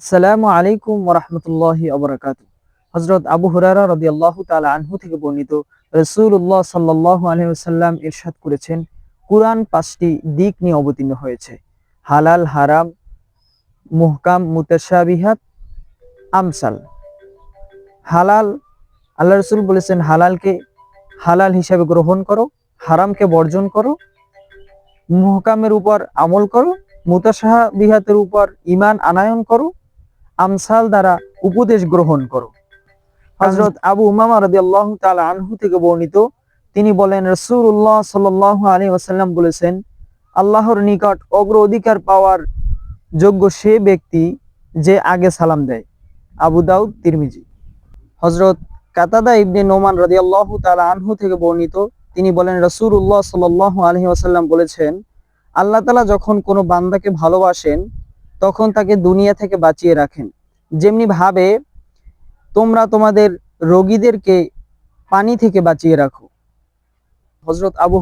আসসালামু আলাইকুম ওরহমতুল্লাহি অবরাকাত হজরত আবু হুরারা রদি আল্লাহ তালা আনহু থেকে বর্ণিত রসুল্লাহ সাল্লাহ আলহিহাল্লাম ইরশাদ করেছেন পাঁচটি দিক নিয়ে অবতীর্ণ হয়েছে। হালাল, হারাম, মুহকাম, মুতাশাবিহাত, আমসাল। হালাল, আল্লাহ রসুল বলেছেন, হালালকে হালাল হিসাবে গ্রহণ করো, হারামকে বর্জন করো, মুহকামের উপর আমল করো, মুতাশাবিহাতের উপর ইমান আনায়ন করো আমসাল দ্বারা উপদেশ গ্রহণ করো। হজরত আবু উমামা রাদি আল্লাহ আনহু থেকে বর্ণিত, তিনি বলেন রসুল্লাহ সাল আলী ওয়াসাল্লাম বলেছেন, আল্লাহর নিকট অগ্র অধিকার পাওয়ার যোগ্য সে ব্যক্তি যে আগে সালাম দেয়। আবু দাউদ, তিরমিজি। হজরত কাতাদা ইবনে নোমান রাদি আল্লাহ আনহু থেকে বর্ণিত, তিনি বলেন রসুল্লাহ সাল আলহি ওয়াসাল্লাম বলেছেন, আল্লাহ তালা যখন কোনো বান্দাকে ভালোবাসেন তখন তাকে দুনিয়া থেকে বাঁচিয়ে রাখেন। যেমনি ভাবে, তোমরা তোমাদের রোগীদেরকে পানি থেকে বাঁচিয়ে রাখো। হজরত আবু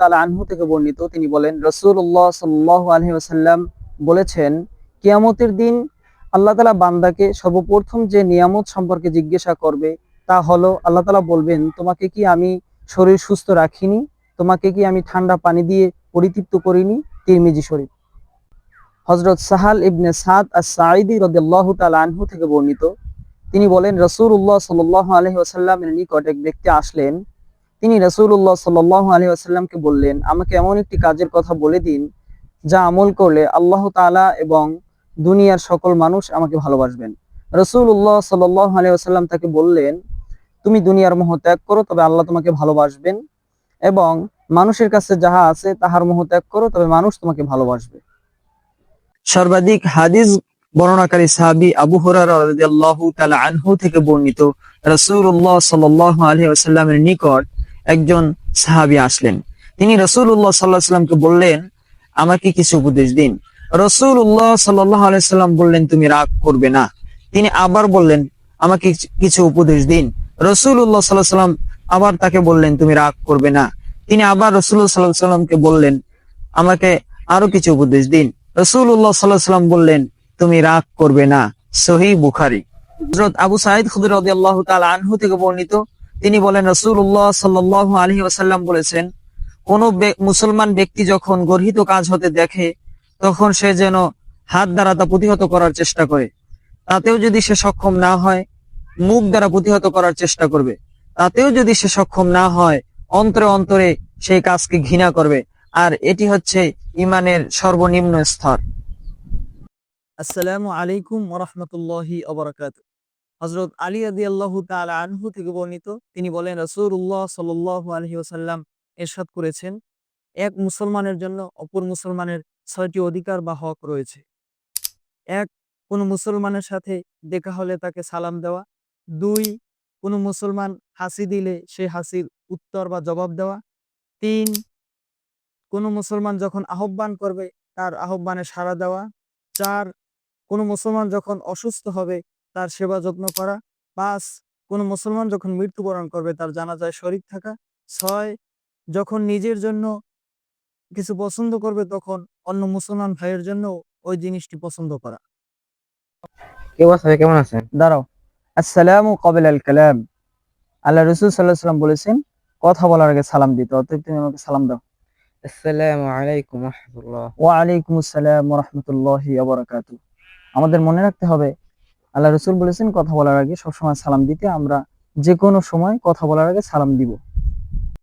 তালা আনহু থেকে বর্ণিত, তিনি বলেন রসুল্লাহ সাল্লাহ বলেছেন, কিয়ামতের দিন আল্লাহ তালা বান্দাকে সর্বপ্রথম যে নিয়ামত সম্পর্কে জিজ্ঞাসা করবে, তা হলো, আল্লাহ তালা বলবেন, তোমাকে কি আমি শরীর সুস্থ রাখিনি? তোমাকে কি আমি ঠান্ডা পানি দিয়ে পরিতৃপ্ত করিনি? তিরমিজি শরীফ। হজরত সাহাল ইবনে সাদ আর সাঈদি রদাল্লাহ তাল আনহু থেকে বর্ণিত। তিনি বলেন রসুল্লাহ সাল আলহি আসাল্লামের নিকট এক ব্যক্তি আসলেন। তিনি রসুল্লাহ সাল আলহি আসাল্লামকে বললেন, আমাকে এমন একটি কাজের কথা বলে দিন, যা আমল করলে আল্লাহ তালা এবং দুনিয়ার সকল মানুষ আমাকে ভালোবাসবেন। রসুল্লাহ সাল আলহি আসাল্লাম তাকে বললেন, তুমি দুনিয়ার মোহ ত্যাগ করো, তবে আল্লাহ তোমাকে ভালোবাসবেন এবং মানুষের কাছে যাহা আছে তাহার মোহ ত্যাগ করো, তবে মানুষ তোমাকে ভালোবাসবে। সর্বাধিক হাদিস বর্ণনাকারী সাহাবি আবু হরারু তালা আনহু থেকে বর্ণিত রসুল্লাহ সাল্লাহ আলহি আসাল্লামের নিকট একজন সাহাবি আসলেন। তিনি রসুল্লাহ সাল্লাহ সাল্লামকে বললেন, আমাকে কিছু উপদেশ দিন। রসুল্লাহ সাল্লাহ আলাইসাল্লাম বললেন, তুমি রাগ করবে না। তিনি আবার বললেন, আমাকে কিছু উপদেশ দিন। রসুল্লাহ সাল্লাহ সাল্লাম আবার তাকে বললেন, তুমি রাগ করবে না। তিনি আবার রসুল্লাহ সাল্লাহ সাল্লামকে বললেন, আমাকে আরও কিছু উপদেশ দিন। রসুল্লাহ সাল্লাহ সাল্লাম বললেন, তুমি রাগ করবে না। সহি বুখারি। হজরত আবু সাইদ খুদুর আল্লাহ তাল আনহু থেকে বর্ণিত, তিনি বলেন রসুল্লাহ সাল্লাহ আলহি ওয়াসাল্লাম বলেছেন, কোন মুসলমান ব্যক্তি যখন গর্হিত কাজ হতে দেখে, তখন সে যেন হাত দ্বারা তা প্রতিহত করার চেষ্টা করে। তাতেও যদি সে সক্ষম না হয়, মুখ দ্বারা প্রতিহত করার চেষ্টা করবে। তাতেও যদি সে সক্ষম না হয়, অন্তরে অন্তরে সেই কাজকে ঘৃণা করবে। আর এটি হচ্ছে ইমানের সর্বনিম্ন স্তর। আসসালামু আলাইকুম ওরহমতুল্লাহি অবরাকাত হজরত আলী আদি আল্লাহ তালা আনহু থেকে বর্ণিত, তিনি বলেন রসুল্লাহ সাল আলহি ওসাল্লাম এরশাদ করেছেন। এক মুসলমানের জন্য অপর মুসলমানের ছয়টি অধিকার বা হক রয়েছে। এক, কোনো মুসলমানের সাথে দেখা হলে তাকে সালাম দেওয়া। দুই, কোনো মুসলমান হাসি দিলে সে হাসির উত্তর বা জবাব দেওয়া। তিন কোনো মুসলমান যখন আহ্বান করবে তার আহ্বানে সাড়া দেওয়া। চার কোনো মুসলমান যখন অসুস্থ হবে তার সেবা যত্ন করা। পাঁচ কোনো মুসলমান যখন মৃত্যুবরণ করবে তার জানাজায় শরিক থাকা। ছয় যখন নিজের জন্য কিছু পছন্দ করবে তখন অন্য মুসলমান ভাইয়ের জন্য ওই জিনিসটি পছন্দ করা। কেমন আছেন? দাঁড়াও। আসসালামু কবিল আল কালাম। আল্লাহ রসুল সাল্লাহ সাল্লাম বলেছেন কথা বলার আগে সালাম দিতে অতএব তুমি আমাকে সালাম দাও। আসসালামু আলাইকুম রহমতুল্লাহ। ওয়ালাইকুম আসসালাম রহমতুল্লাহ আবরাকাত আমাদের মনে রাখতে হবে, আল্লাহ রসুল বলেছেন, কথা বলার আগে সবসময় সালাম দিতে আমরা যে কোনো সময় কথা বলার আগে সালাম দিব।